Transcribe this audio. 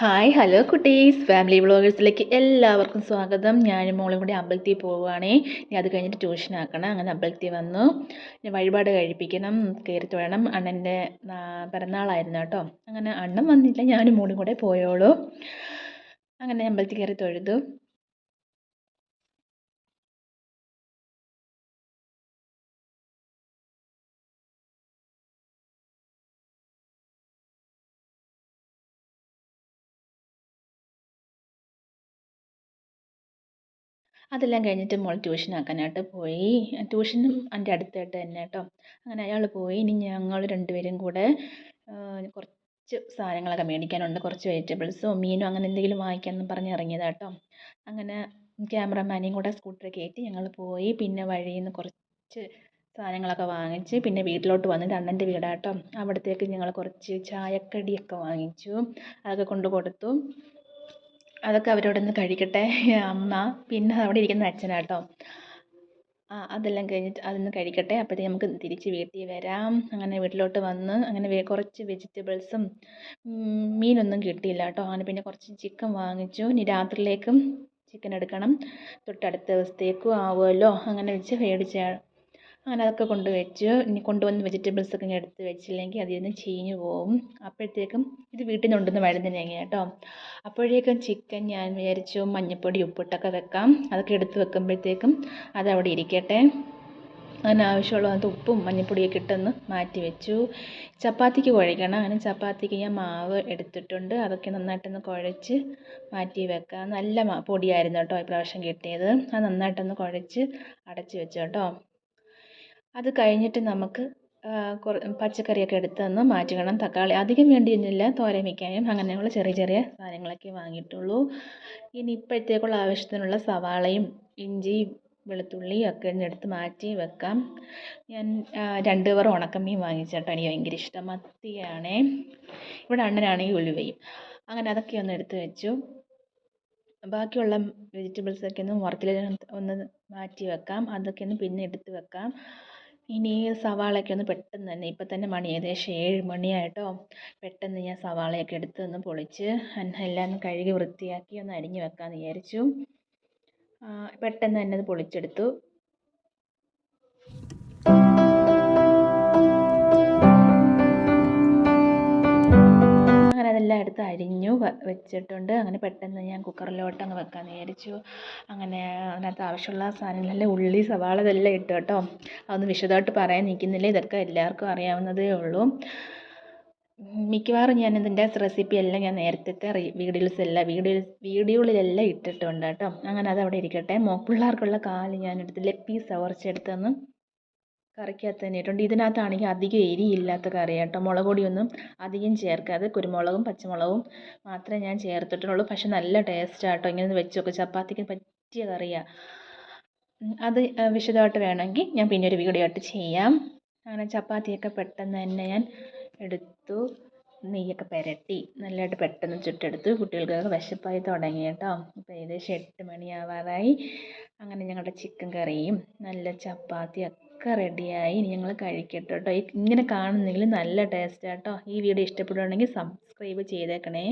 Hi hello കുട്ടീസ്. Family വ്ളോഗേഴ്സിലേക്ക് എല്ലാവർക്കും സ്വാഗതം. ഞാനും മോളും കൂടി അമ്പലത്തിൽ പോവുകയാണേ. ഇനി അത് കഴിഞ്ഞിട്ട് ട്യൂഷൻ ആക്കണം. അങ്ങനെ അമ്പലത്തിൽ വന്നു. ഞാൻ വഴിപാട് കഴിപ്പിക്കണം. കയറി തൊഴണം. അണ്ണന്റെ പിറന്നാളായിരുന്നു കേട്ടോ. അങ്ങനെ അണ്ണൻ വന്നില്ല. ഞാനും മോളും കൂടെ പോയോളൂ. അങ്ങനെ അമ്പലത്തിൽ കയറി തൊഴുതു. അതെല്ലാം കഴിഞ്ഞിട്ട് മോൾ ട്യൂഷൻ ആക്കാനായിട്ട് പോയി. ട്യൂഷനും എന്റെ അടുത്തായിട്ട് തന്നെ കേട്ടോ അങ്ങനെ അയാൾ പോയി. ഇനി ഞങ്ങൾ രണ്ടുപേരും കൂടെ കുറച്ച് സാധനങ്ങളൊക്കെ മേടിക്കാനുണ്ട്. കുറച്ച് വെജിറ്റബിൾസോ മീനോ അങ്ങനെ എന്തെങ്കിലും വാങ്ങിക്കാമെന്ന് പറഞ്ഞ് ഇറങ്ങിയതാണ് കേട്ടോ അങ്ങനെ ക്യാമറമാനെയും കൂടെ സ്കൂട്ടറിൽ കയറ്റി ഞങ്ങൾ പോയി. പിന്നെ വഴിയിൽ നിന്ന് കുറച്ച് സാധനങ്ങളൊക്കെ വാങ്ങിച്ച് പിന്നെ വീട്ടിലോട്ട് വന്നിട്ട് അണ്ണന്റെ വീടാട്ടോ അവിടത്തേക്ക് ഞങ്ങൾ കുറച്ച് ചായക്കടിയൊക്കെ വാങ്ങിച്ചു. അതൊക്കെ കൊണ്ട് കൊടുത്തു അതൊക്കെ അവരവിടെ കഴിക്കട്ടെ. അമ്മ പിന്നെ അവിടെ ഇരിക്കുന്ന അച്ഛനാട്ടോ. ആ അതെല്ലാം കഴിഞ്ഞിട്ട് അതൊന്ന് കഴിക്കട്ടെ. അപ്പോഴത്തേക്ക് നമുക്ക് തിരിച്ച് വീട്ടിൽ വരാം. അങ്ങനെ വീട്ടിലോട്ട് വന്ന് അങ്ങനെ കുറച്ച് വെജിറ്റബിൾസും മീനൊന്നും കിട്ടിയില്ല കേട്ടോ. അങ്ങനെ പിന്നെ കുറച്ച് ചിക്കൻ വാങ്ങിച്ചു. ഇനി രാത്രിയിലേക്കും ചിക്കൻ എടുക്കണം. തൊട്ടടുത്ത ദിവസത്തേക്കും ആവുമല്ലോ. അങ്ങനെ വെച്ച് മേടിച്ച അങ്ങനെ അതൊക്കെ കൊണ്ട് വെച്ചു. ഇനി കൊണ്ടുവന്ന വെജിറ്റബിൾസ് ഒക്കെ എടുത്ത് വെച്ചില്ലെങ്കിൽ അതിൽ നിന്ന് ചീഞ്ഞ് പോവും. അപ്പോഴത്തേക്കും ഇത് വീട്ടിൽ നിന്ന് കൊണ്ടുവന്ന വഴുതനങ്ങ കേട്ടോ. അപ്പോഴേക്കും ചിക്കൻ ഞാൻ വിചാരിച്ചു മഞ്ഞൾപ്പൊടി ഉപ്പിട്ടൊക്കെ വെക്കാം. അതൊക്കെ എടുത്ത് വെക്കുമ്പോഴത്തേക്കും അതവിടെ ഇരിക്കട്ടെ. അതിനാവശ്യമുള്ള അത് ഉപ്പും മഞ്ഞപ്പൊടിയൊക്കെ ഇട്ടൊന്ന് മാറ്റി വെച്ചു. ചപ്പാത്തിക്ക് കുഴയ്ക്കണം അങ്ങനെ ചപ്പാത്തിക്ക് ഞാൻ മാവ് എടുത്തിട്ടുണ്ട്. അതൊക്കെ നന്നായിട്ടൊന്ന് കുഴച്ച് മാറ്റി വെക്കാം. നല്ല പൊടിയായിരുന്നു കേട്ടോ ഇപ്രാവശ്യം കിട്ടിയത്. അത് നന്നായിട്ടൊന്ന് കുഴച്ച് അടച്ച് വെച്ചു കേട്ടോ. അത് കഴിഞ്ഞിട്ട് നമുക്ക് പച്ചക്കറിയൊക്കെ എടുത്ത് എടുത്തൊന്ന് മാറ്റിക്കണം തക്കാളി അധികം വേണ്ടിയിരുന്നില്ല തോരൻ വയ്ക്കാനും അങ്ങനെയുള്ള ചെറിയ ചെറിയ സാധനങ്ങളൊക്കെ വാങ്ങിയിട്ടുള്ളൂ. ഇനി ഇപ്പോഴത്തേക്കുള്ള ആവശ്യത്തിനുള്ള സവാളയും ഇഞ്ചിയും വെളുത്തുള്ളിയും ഒക്കെ ഒന്ന് എടുത്ത് മാറ്റി വെക്കാം. ഞാൻ രണ്ട് പേർ ഉണക്കമീൻ വാങ്ങിച്ചു കേട്ടോ എനിക്ക് ഭയങ്കര ഇഷ്ടം. മത്തിയാണേ. ഇവിടെ അണ്ണനാണെങ്കിൽ ഉലുവയും. അങ്ങനെ അതൊക്കെ ഒന്ന് എടുത്ത് വെച്ചു. ബാക്കിയുള്ള വെജിറ്റബിൾസൊക്കെ ഒന്ന് മുറത്തിൽ ഒന്ന് മാറ്റി വെക്കാം. അതൊക്കെ ഒന്ന് പിന്നെ എടുത്ത് വെക്കാം. ഇനി സവാളയൊക്കെ ഒന്ന് പെട്ടെന്ന് തന്നെ ഇപ്പം തന്നെ മണി ഏകദേശം ഏഴ് മണിയായിട്ടോ പെട്ടെന്ന് ഞാൻ സവാളയൊക്കെ എടുത്ത് ഒന്ന് പൊളിച്ച് എല്ലാം കഴുകി വൃത്തിയാക്കി ഒന്ന് അരിഞ്ഞ് വെക്കാമെന്ന് വിചാരിച്ചു. പെട്ടെന്ന് തന്നെ അത് പൊളിച്ചെടുത്തു. എല്ലാം എടുത്ത് അരിഞ്ഞു വെച്ചിട്ടുണ്ട്. അങ്ങനെ പെട്ടെന്ന് ഞാൻ കുക്കറിലോട്ട് അങ്ങ് വെക്കാമെന്ന് വിചാരിച്ചു. അങ്ങനെ അതിനകത്ത് ആവശ്യമുള്ള സാധനങ്ങളെല്ലാം ഉള്ളി സവാള ഇതെല്ലാം ഇട്ടു കേട്ടോ. അതൊന്നും വിശദമായിട്ട് പറയാൻ നിൽക്കുന്നില്ല. ഇതൊക്കെ എല്ലാവർക്കും അറിയാവുന്നതേ ഉള്ളൂ. മിക്കവാറും ഞാൻ ഇതിന്റെ റെസിപ്പി എല്ലാം ഞാൻ നേരത്തെ വീഡിയോസ് എല്ലാം വീഡിയോ വീഡിയോകളിലെല്ലാം ഇട്ടിട്ടുണ്ട് കേട്ടോ. അങ്ങനെ അതവിടെ ഇരിക്കട്ടെ. മോ പിള്ളേർക്കുള്ള കാൽ ഞാൻ എടുത്ത് ലെഗ് പീസ് കുറച്ചെടുത്തൊന്ന് കറിക്കകത്ത് തന്നെ ഇതിനകത്താണെങ്കിൽ അധികം എരിയില്ലാത്ത കറിയാണ് കേട്ടോ. മുളക് പൊടിയൊന്നും അധികം ചേർക്കാതെ കുരുമുളകും പച്ചമുളകും മാത്രമേ ഞാൻ ചേർത്തിട്ടുള്ളൂ. പക്ഷെ നല്ല ടേസ്റ്റാണ് കേട്ടോ ഇങ്ങനെ വെച്ച് നോക്ക്. ചപ്പാത്തിക്ക് പറ്റിയ കറിയാണ് അത് വിശദമായിട്ട് വേണമെങ്കിൽ ഞാൻ പിന്നെ ഒരു വീഡിയോ ആയിട്ട് ചെയ്യാം. അങ്ങനെ ചപ്പാത്തിയൊക്കെ പെട്ടെന്ന് തന്നെ ഞാൻ എടുത്തു. നെയ്യൊക്കെ പുരട്ടി. നല്ലതായിട്ട് പെട്ടെന്ന് ചുട്ടെടുത്ത്. കുട്ടികൾക്കൊക്കെ വിശപ്പായി തുടങ്ങി കേട്ടോ. ഇപ്പോൾ ഏകദേശം എട്ട് മണിയാവാറായി. അങ്ങനെ ഞങ്ങളുടെ ചിക്കൻ കറിയും നല്ല ചപ്പാത്തിയൊക്കെ ഒക്കെ റെഡിയായി ഇനി ഞങ്ങൾ കഴിക്കട്ടെ കേട്ടോ ഇങ്ങനെ കാണുന്നെങ്കിൽ നല്ല ടേസ്റ്റ് ആട്ടോ. ഈ വീഡിയോ ഇഷ്ടപ്പെടുകയാണെങ്കിൽ സബ്സ്ക്രൈബ് ചെയ്തേക്കണേ.